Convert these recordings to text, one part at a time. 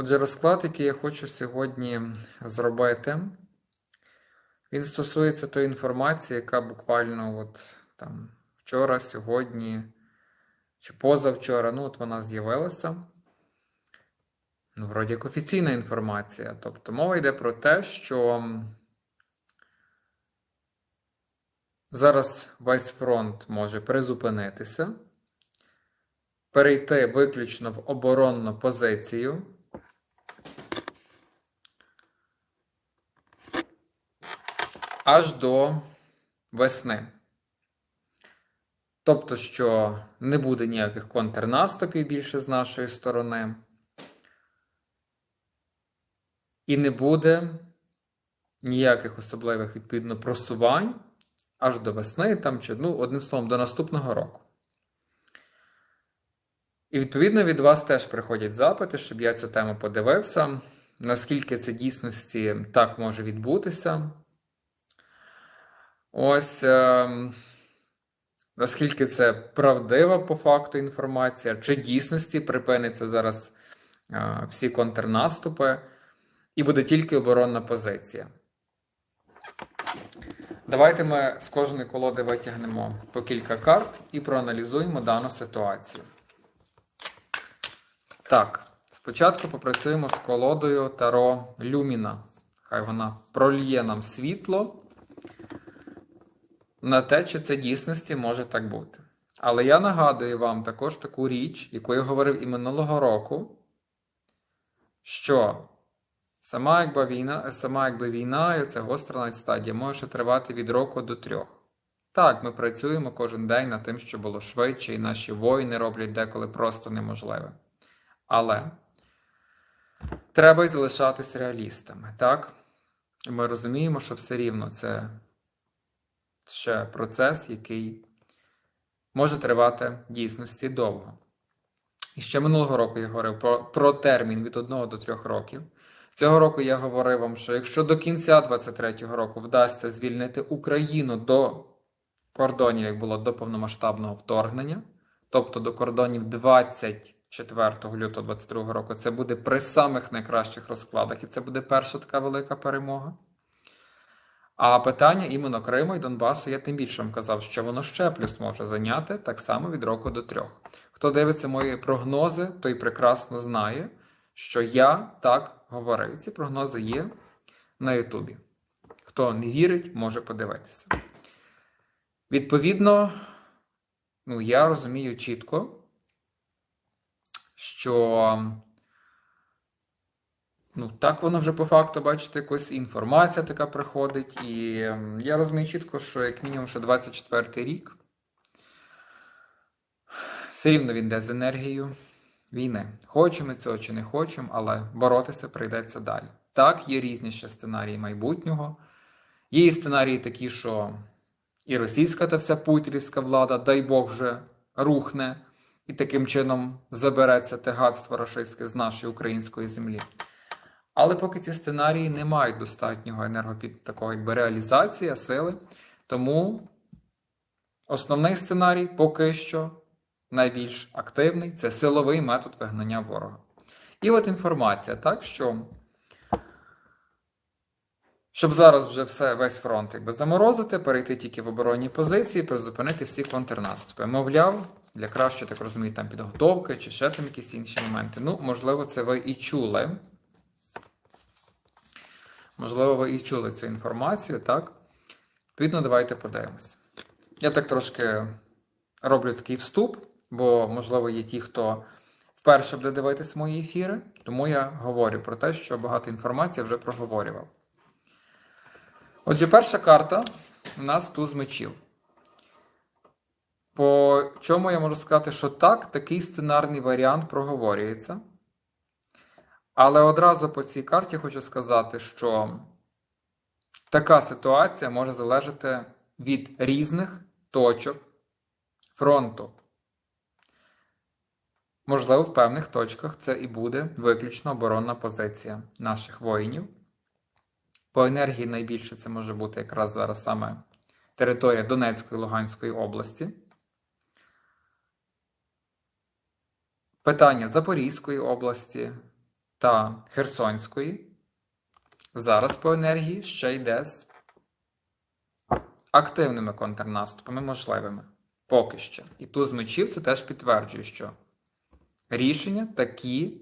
Отже, розклад, який я хочу сьогодні зробити, він стосується тої інформації, яка буквально от там вчора, сьогодні чи позавчора, ну от вона з'явилася. Ну, вроді як офіційна інформація. Тобто мова йде про те, що зараз весь фронт може призупинитися, перейти виключно в оборонну позицію. Аж до весни. Тобто, що не буде ніяких контрнаступів більше з нашої сторони. І не буде ніяких особливих відповідно просувань аж до весни, там, чи, ну, одним словом, до наступного року. І відповідно від вас теж приходять запити, щоб я цю тему подивився, наскільки це дійсності так може відбутися. Ось е, наскільки це правдива по факту інформація, чи дійсності припиниться зараз е, всі контрнаступи, і буде тільки оборонна позиція. Давайте ми з кожної колоди витягнемо по кілька карт і проаналізуємо дану ситуацію. Так, спочатку попрацюємо з колодою Таро Люміна. Хай вона прольє нам світло на те, чи це дійсності може так бути. Але я нагадую вам також таку річ, яку я говорив і минулого року, що сама якби війна, сама якби війна, і ця гостра стадія може тривати від року до трьох. Так, ми працюємо кожен день над тим, що було швидше, і наші воїни роблять деколи просто неможливе. Але треба й залишатись реалістами, так? І ми розуміємо, що все рівно це ще процес, який може тривати дійсності довго. І ще минулого року я говорив про, про термін від 1 до 3 років. Цього року я говорив вам, що якщо до кінця 2023 року вдасться звільнити Україну до кордонів, як було до повномасштабного вторгнення, тобто до кордонів 24 лютого 2022 року, це буде при самих найкращих розкладах, і це буде перша така велика перемога. А питання іменно Криму і Донбасу я тим більше вам казав, що воно ще плюс може зайняти так само від року до трьох. Хто дивиться мої прогнози, той прекрасно знає, що я так говорив. Ці прогнози є на Ютубі. Хто не вірить, може подивитися. Відповідно, ну, я розумію чітко, що Ну, так воно вже по факту, бачите, якась інформація така приходить. І ем, я розумію чітко, що як мінімум ще 24 й рік. Все рівно він йде з енергією війни. Хочемо цього чи не хочемо, але боротися прийдеться далі. Так, є різні ще сценарії майбутнього. Є і сценарії такі, що і російська та вся путінська влада, дай Бог вже рухне і таким чином забереться те гадство рашистське з нашої української землі. Але поки ці сценарії не мають достатнього енергопід такої якби реалізації сили, тому основний сценарій поки що найбільш активний це силовий метод вигнання ворога. І от інформація, так, що щоб зараз вже все, весь фронт якби заморозити, перейти тільки в оборонні позиції, призупинити всі контрнаступи. Мовляв, для кращої, так розумію, там підготовки чи ще там якісь інші моменти. Ну, можливо, це ви і чули. Можливо, ви і чули цю інформацію, так? Відповідно, давайте подивимося. Я так трошки роблю такий вступ, бо, можливо, є ті, хто вперше буде дивитися мої ефіри, тому я говорю про те, що багато інформації вже проговорював. Отже, перша карта у нас туз мечів. По чому я можу сказати, що так, такий сценарний варіант проговорюється. Але одразу по цій карті хочу сказати, що така ситуація може залежати від різних точок фронту. Можливо, в певних точках це і буде виключно оборонна позиція наших воїнів. По енергії найбільше це може бути якраз зараз саме територія Донецької і Луганської області. Питання Запорізької області та Херсонської. Зараз по енергії ще йде з активними контрнаступами можливими. Поки що. І туз мечів це теж підтверджує, що рішення такі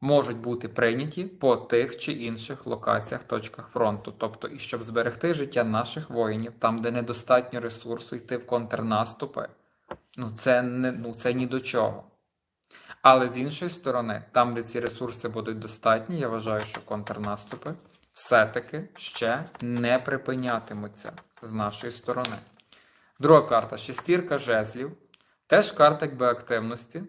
можуть бути прийняті по тих чи інших локаціях, точках фронту. Тобто, і щоб зберегти життя наших воїнів, там, де недостатньо ресурсу йти в контрнаступи, ну це не ну це ні до чого. Але з іншої сторони, там, де ці ресурси будуть достатні, я вважаю, що контрнаступи все-таки ще не припинятимуться з нашої сторони. Друга карта шестірка жезлів. Теж карта якби активності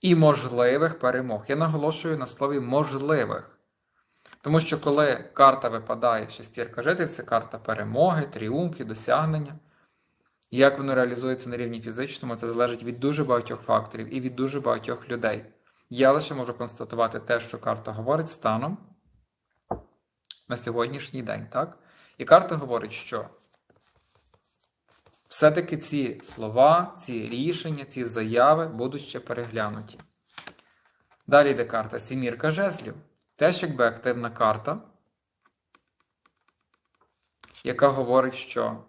і можливих перемог. Я наголошую на слові можливих. Тому що коли карта випадає шестірка жезлів, це карта перемоги, тріумфів, досягнення. Як воно реалізується на рівні фізичному, це залежить від дуже багатьох факторів і від дуже багатьох людей. Я лише можу констатувати те, що карта говорить станом на сьогоднішній день. так? І карта говорить, що все-таки ці слова, ці рішення, ці заяви будуть ще переглянуті. Далі йде карта Сімірка жезлів. Теж якби активна карта, яка говорить, що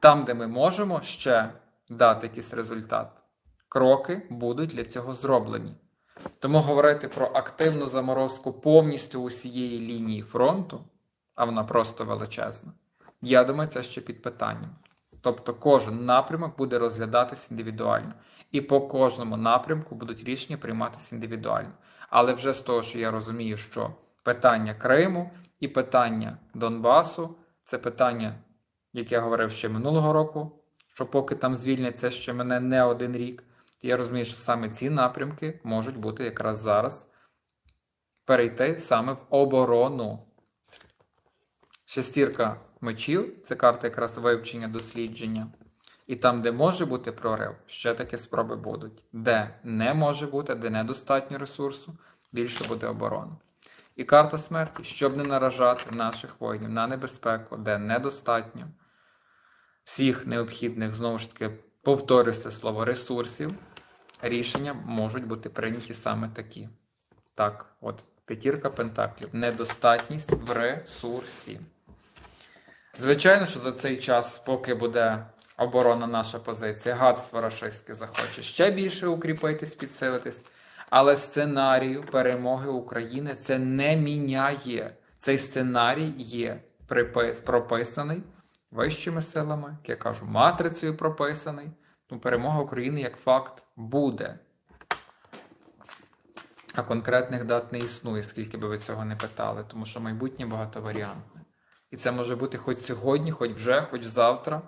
там, де ми можемо ще дати якийсь результат, кроки будуть для цього зроблені. Тому говорити про активну заморозку повністю усієї лінії фронту, а вона просто величезна, я думаю, це ще під питанням. Тобто кожен напрямок буде розглядатися індивідуально. І по кожному напрямку будуть рішення прийматися індивідуально. Але вже з того, що я розумію, що питання Криму і питання Донбасу це питання, яке я говорив ще минулого року, що поки там звільняться ще мене не один рік, я розумію, що саме ці напрямки можуть бути якраз зараз перейти саме в оборону. Шестірка мечів це карта якраз вивчення дослідження. І там, де може бути прорив, ще такі спроби будуть. Де не може бути, де недостатньо ресурсу, більше буде оборона. І карта смерті, щоб не наражати наших воїнів на небезпеку, де недостатньо всіх необхідних, знову ж таки, повторюся слово, ресурсів, рішення можуть бути прийняті саме такі. Так, от, п'ятірка пентаклів. Недостатність в ресурсі. Звичайно, що за цей час, поки буде оборона наша позиція, гадство рашистське захоче ще більше укріпитись, підсилитись. Але сценарію перемоги України це не міняє. Цей сценарій є припис, прописаний вищими силами, як я кажу, матрицею прописаний. Тому перемога України як факт буде. А конкретних дат не існує, скільки би ви цього не питали, тому що майбутнє багатоваріантне. І це може бути хоч сьогодні, хоч вже, хоч завтра,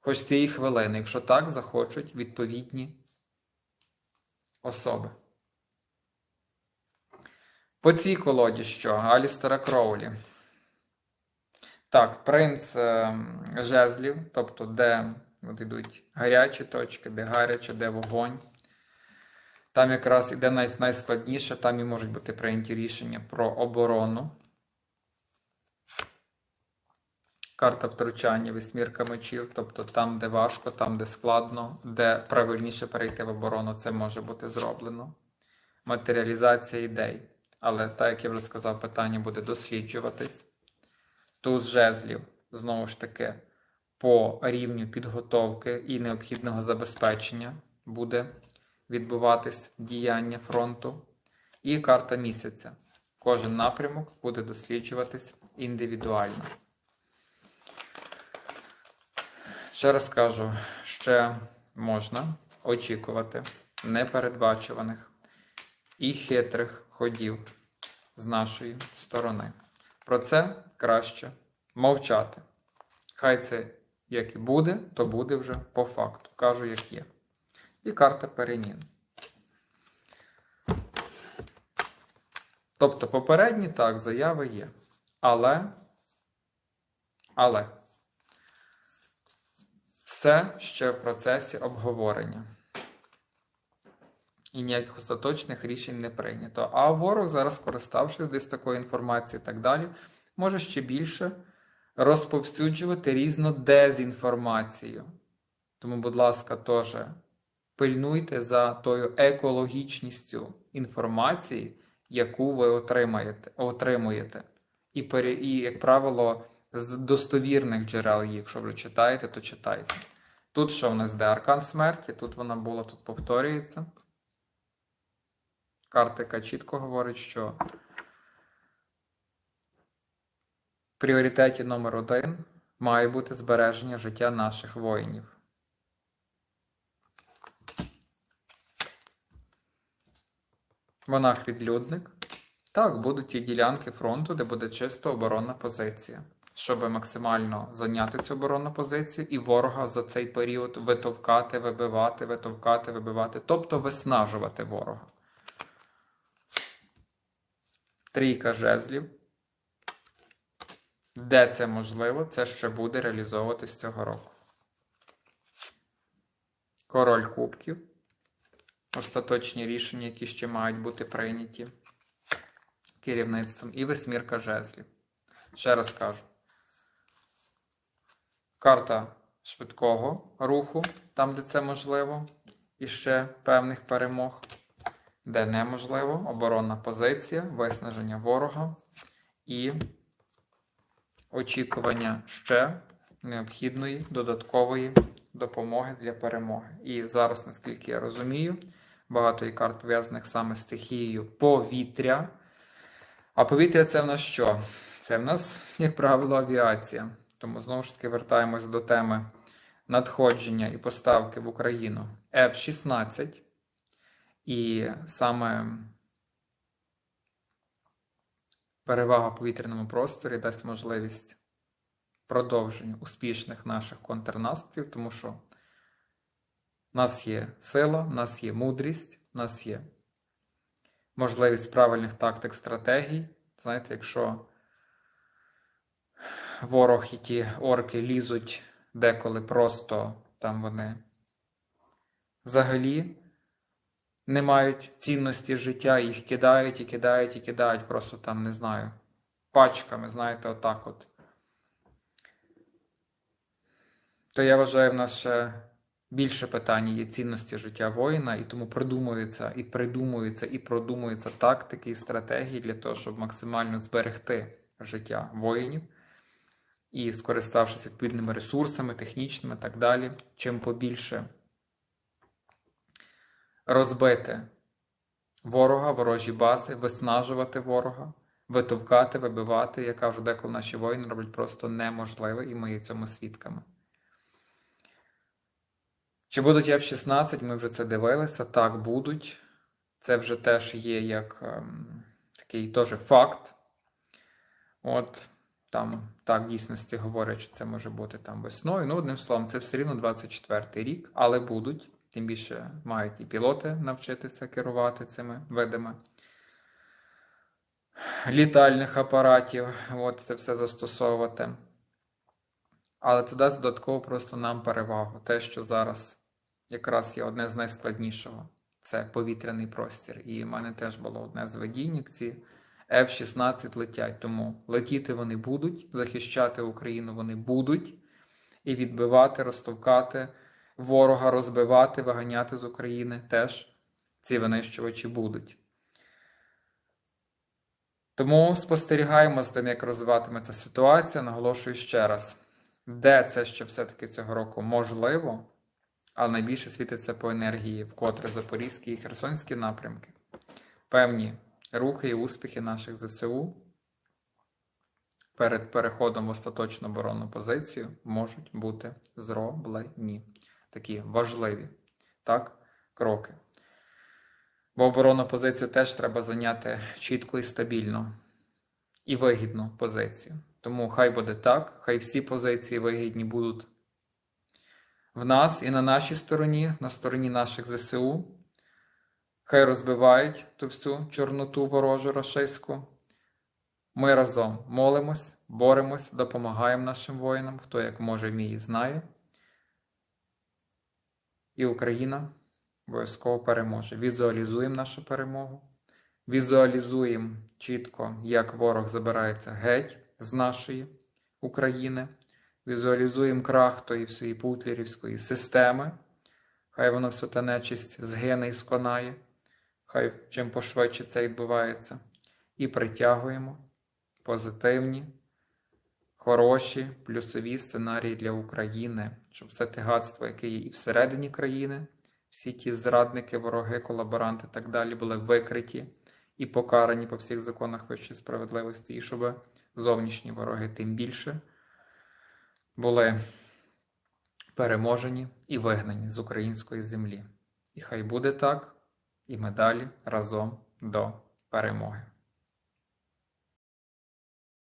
хоч цієї хвилини, якщо так захочуть відповідні особи. По цій колоді що? Алістера Кроулі. Так, принц е, жезлів, тобто де от йдуть гарячі точки, де гаряче, де вогонь. Там якраз іде най найскладніше, там і можуть бути прийняті рішення про оборону. Карта втручання, вісьмірка мечів, тобто там, де важко, там, де складно, де правильніше перейти в оборону, це може бути зроблено. Матеріалізація ідей. Але, так як я вже сказав, питання буде досліджуватись. Туз жезлів, знову ж таки, по рівню підготовки і необхідного забезпечення буде відбуватись діяння фронту. І карта місяця. Кожен напрямок буде досліджуватись індивідуально. Ще раз кажу, ще можна очікувати непередбачуваних і хитрих ходів з нашої сторони. Про це краще мовчати. Хай це як і буде, то буде вже по факту. Кажу, як є. І карта перемін. Тобто попередні так, заяви є. Але, але все ще в процесі обговорення. І ніяких остаточних рішень не прийнято. А ворог, зараз, користавшись десь такою інформацією і так далі, може ще більше розповсюджувати різну дезінформацію. Тому, будь ласка, теж пильнуйте за тою екологічністю інформації, яку ви отримаєте, отримуєте. І, і, як правило, з достовірних джерел, якщо ви читаєте, то читайте. Тут що в нас де аркан смерті, тут вона була, тут повторюється. Картика чітко говорить, що в пріоритеті номер один має бути збереження життя наших воїнів. Монах-відлюдник. Так, будуть ті ділянки фронту, де буде чисто оборонна позиція, щоб максимально зайняти цю оборонну позицію і ворога за цей період витовкати, вибивати, витовкати, вибивати, тобто виснажувати ворога. Трійка жезлів. Де це можливо, це ще буде реалізовуватись цього року. Король кубків. Остаточні рішення, які ще мають бути прийняті керівництвом. І восьмірка жезлів. Ще раз кажу. Карта швидкого руху, там, де це можливо, і ще певних перемог, де неможливо, оборонна позиція, виснаження ворога і очікування ще необхідної додаткової допомоги для перемоги. І зараз, наскільки я розумію, багато є карт пов'язаних саме з стихією повітря. А повітря це в нас що? Це в нас, як правило, авіація. Тому знову ж таки вертаємось до теми надходження і поставки в Україну F-16. І саме перевага в повітряному просторі дасть можливість продовження успішних наших контрнаступів, тому що в нас є сила, в нас є мудрість, в нас є можливість правильних тактик, стратегій. Знаєте, якщо ворог і ті орки лізуть деколи просто там вони взагалі не мають цінності життя, їх кидають і кидають і кидають, просто там, не знаю, пачками, знаєте, отак от. То я вважаю, в нас ще більше питання є цінності життя воїна, і тому придумуються, і придумуються, і продумуються тактики і стратегії для того, щоб максимально зберегти життя воїнів і, скориставшись відповідними ресурсами, технічними так далі, чим побільше розбити ворога, ворожі бази, виснажувати ворога, витовкати, вибивати, я кажу, деколи наші воїни роблять просто неможливе, і ми є цьому свідками. Чи будуть F-16, ми вже це дивилися. Так, будуть. Це вже теж є як ем, такий теж факт. От там так в дійсності говорять, що це може бути там весною. Ну, одним словом, це все рівно 24 рік, але будуть. Тим більше мають і пілоти навчитися керувати цими видами літальних апаратів. От це все застосовувати. Але це дасть додатково просто нам перевагу. Те, що зараз якраз є одне з найскладнішого це повітряний простір. І в мене теж було одне з видінь, ці F-16 летять. Тому летіти вони будуть, захищати Україну вони будуть, і відбивати, розтовкати ворога, розбивати, виганяти з України теж ці винищувачі будуть. Тому спостерігаємо з тим, як розвиватиметься ситуація. Наголошую ще раз, де це ще все-таки цього року можливо, але найбільше світиться по енергії, вкотре Запорізькі і Херсонські напрямки. Певні рухи і успіхи наших ЗСУ перед переходом в остаточну оборонну позицію можуть бути зроблені. Такі важливі так, кроки. Бо оборонну позицію теж треба зайняти чітко і стабільно і вигідну позицію. Тому хай буде так, хай всі позиції вигідні будуть в нас і на нашій стороні, на стороні наших ЗСУ. Хай розбивають ту всю чорноту ворожу рашистську. Ми разом молимось, боремось, допомагаємо нашим воїнам, хто як може вміє знає. І Україна обов'язково переможе. Візуалізуємо нашу перемогу, візуалізуємо чітко, як ворог забирається геть з нашої України, візуалізуємо крах тої всієї путлерівської системи. Хай воно всю та нечисть згине і сконає, хай чим пошвидше це відбувається. І притягуємо позитивні, хороші, плюсові сценарії для України, щоб все те гадство, яке є і всередині країни, всі ті зрадники, вороги, колаборанти і так далі були викриті і покарані по всіх законах вищої справедливості, і щоб зовнішні вороги тим більше були переможені і вигнані з української землі. І хай буде так, і ми далі разом до перемоги.